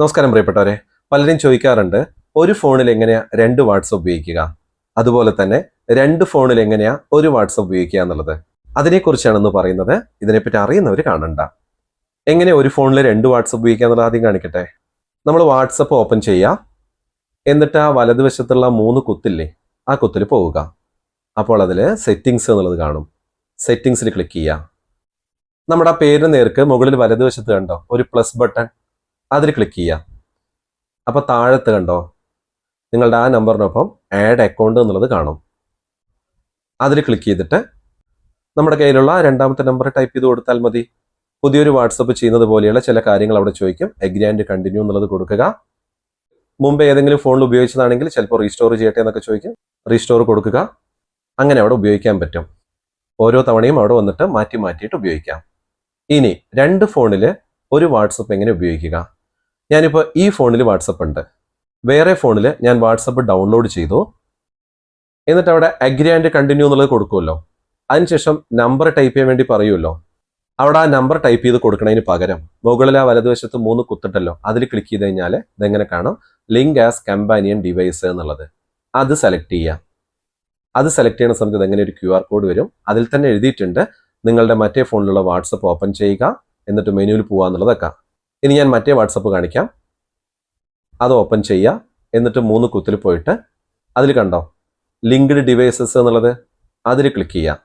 നമസ്കാരം പ്രിയപ്പെട്ടവരെ പലരും ചോദിക്കാറുണ്ട് ഒരു ഫോണിൽ എങ്ങനെയാ രണ്ട് വാട്സപ്പ് ഉപയോഗിക്കുക? അതുപോലെ തന്നെ രണ്ട് ഫോണിൽ എങ്ങനെയാ ഒരു വാട്സപ്പ് ഉപയോഗിക്കുക എന്നുള്ളത്? അതിനെക്കുറിച്ചാണ് ഇന്ന് പറയുന്നത് ഇതിനെപ്പറ്റി അറിയുന്നവർ കാണണ്ട. എങ്ങനെ ഒരു ഫോണിൽ രണ്ട് വാട്സപ്പ് ഉപയോഗിക്കുക എന്നുള്ളത് ആദ്യം കാണിക്കട്ടെ. നമ്മൾ വാട്സപ്പ് ഓപ്പൺ ചെയ്യുക. എന്നിട്ട് ആ വലതുവശത്തുള്ള മൂന്ന് കുത്തില്ലേ ആ കുത്തിൽ പോവുക. അപ്പോൾ അതിൽ സെറ്റിങ്സ് എന്നുള്ളത് കാണും. സെറ്റിങ്സിൽ ക്ലിക്ക് ചെയ്യുക. നമ്മുടെ ആ പേര് നേർക്ക് മുകളിൽ വലതുവശത്ത് കണ്ടോ ഒരു പ്ലസ് ബട്ടൺ. അതിൽ ക്ലിക്ക് ചെയ്യുക. അപ്പോൾ താഴത്ത് കണ്ടോ? നിങ്ങളുടെ ആ നമ്പറിനൊപ്പം ആഡ് അക്കൗണ്ട് എന്നുള്ളത് കാണും. അതിൽ ക്ലിക്ക് ചെയ്തിട്ട് നമ്മുടെ കയ്യിലുള്ള രണ്ടാമത്തെ നമ്പർ ടൈപ്പ് ചെയ്ത് കൊടുത്താൽ മതി. പുതിയൊരു വാട്സപ്പ് ചെയ്യുന്നത് പോലെയുള്ള ചില കാര്യങ്ങൾ അവിടെ ചോദിക്കും. എഗ്രി ആൻഡ് കണ്ടിന്യൂ എന്നുള്ളത് കൊടുക്കുക. മുമ്പ് ഏതെങ്കിലും ഫോണിൽ ഉപയോഗിച്ചതാണെങ്കിൽ ചിലപ്പോൾ റീസ്റ്റോർ ചെയ്യട്ടെ എന്നൊക്കെ ചോദിക്കും. റീസ്റ്റോർ കൊടുക്കുക. അങ്ങനെ അവിടെ ഉപയോഗിക്കാൻ പറ്റും. ഓരോ തവണയും അവിടെ വന്നിട്ട് മാറ്റി മാറ്റിയിട്ട് ഉപയോഗിക്കാം. ഇനി രണ്ട് ഫോണിൽ ഒരു വാട്സപ്പ് എങ്ങനെ ഉപയോഗിക്കുക? ഞാനിപ്പോൾ ഈ ഫോണിൽ വാട്സപ്പ് ഉണ്ട്. വേറെ ഫോണിൽ ഞാൻ വാട്സപ്പ് ഡൗൺലോഡ് ചെയ്തു. എന്നിട്ട് അവിടെ അഗ്രി ആൻഡ് കണ്ടിന്യൂ എന്നുള്ളത് കൊടുക്കുമല്ലോ. അതിനുശേഷം നമ്പർ ടൈപ്പ് ചെയ്യാൻ വേണ്ടി പറയുമല്ലോ. അവിടെ ആ നമ്പർ ടൈപ്പ് ചെയ്ത് കൊടുക്കുന്നതിന് പകരം മുകളിൽ ആ വലതുവശത്ത് മൂന്ന് കുത്തിട്ടല്ലോ. അതിൽ ക്ലിക്ക് ചെയ്ത് കഴിഞ്ഞാൽ ഇതെങ്ങനെ കാണാം? ലിങ്ക് ആസ് കമ്പാനിയൻ ഡിവൈസ് എന്നുള്ളത്. അത് സെലക്ട് ചെയ്യുക അത് സെലക്ട് ചെയ്യുന്ന സമയത്ത് ഇതെങ്ങനെ ഒരു ക്യു ആർ കോഡ് വരും? അതിൽ തന്നെ എഴുതിയിട്ടുണ്ട്. നിങ്ങളുടെ മറ്റേ ഫോണിലുള്ള വാട്സപ്പ് ഓപ്പൺ ചെയ്യുക. എന്നിട്ട് മെനുവിൽ പോകുക എന്നുള്ളതൊക്കെ ഇനി ഞാൻ മറ്റേ വാട്സപ്പ് കാണിക്കാം. അത് ഓപ്പൺ ചെയ്യുക എന്നിട്ട് മൂന്ന് കുത്തിൽ പോയിട്ട് അതിൽ കണ്ടോ? ലിങ്ക്ഡ് ഡിവൈസസ് എന്നുള്ളത് അതിൽ ക്ലിക്ക് ചെയ്യുക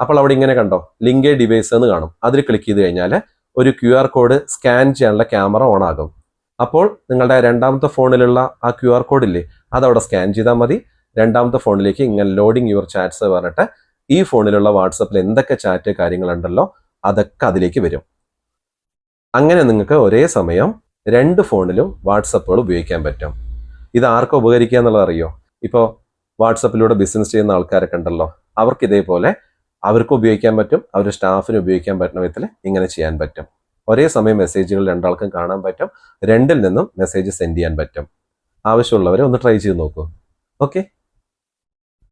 അപ്പോൾ അവിടെ ഇങ്ങനെ കണ്ടോ? ലിങ്ക് ഡിവൈസ് എന്ന് കാണും. അതിൽ ക്ലിക്ക് ചെയ്ത് കഴിഞ്ഞാൽ ഒരു ക്യു ആർ കോഡ് സ്കാൻ ചെയ്യാനുള്ള ക്യാമറ ഓൺ ആകും. അപ്പോൾ നിങ്ങളുടെ രണ്ടാമത്തെ ഫോണിലുള്ള ആ ക്യു ആർ കോഡില്ലേ അതവിടെ സ്കാൻ ചെയ്താൽ മതി. രണ്ടാമത്തെ ഫോണിലേക്ക് ഇങ്ങനെ ലോഡിങ് യുവർ ചാറ്റ്സ് പറഞ്ഞിട്ട് ഈ ഫോണിലുള്ള വാട്സപ്പിൽ എന്തൊക്കെ ചാറ്റ് കാര്യങ്ങളുണ്ടല്ലോ അതൊക്കെ അതിലേക്ക് വരും. അങ്ങനെ നിങ്ങൾക്ക് ഒരേ സമയം രണ്ട് ഫോണിലും വാട്സപ്പുകൾ ഉപയോഗിക്കാൻ പറ്റും. ഇത് ആർക്കും ഉപകരിക്കുക എന്നുള്ളത് അറിയോ? ഇപ്പോൾ വാട്സപ്പിലൂടെ ബിസിനസ് ചെയ്യുന്ന ആൾക്കാരൊക്കെ ഉണ്ടല്ലോ. അവർക്ക് ഇതേപോലെ അവർക്ക് ഉപയോഗിക്കാൻ പറ്റും അവരുടെ സ്റ്റാഫിന് ഉപയോഗിക്കാൻ പറ്റുന്ന വിധത്തിൽ ഇങ്ങനെ ചെയ്യാൻ പറ്റും. ഒരേ സമയം മെസ്സേജുകൾ രണ്ടാൾക്കും കാണാൻ പറ്റും. രണ്ടിൽ നിന്നും മെസ്സേജ് സെൻഡ് ചെയ്യാൻ പറ്റും. ആവശ്യമുള്ളവരെ ഒന്ന് ട്രൈ ചെയ്ത് നോക്കൂ. ഓക്കെ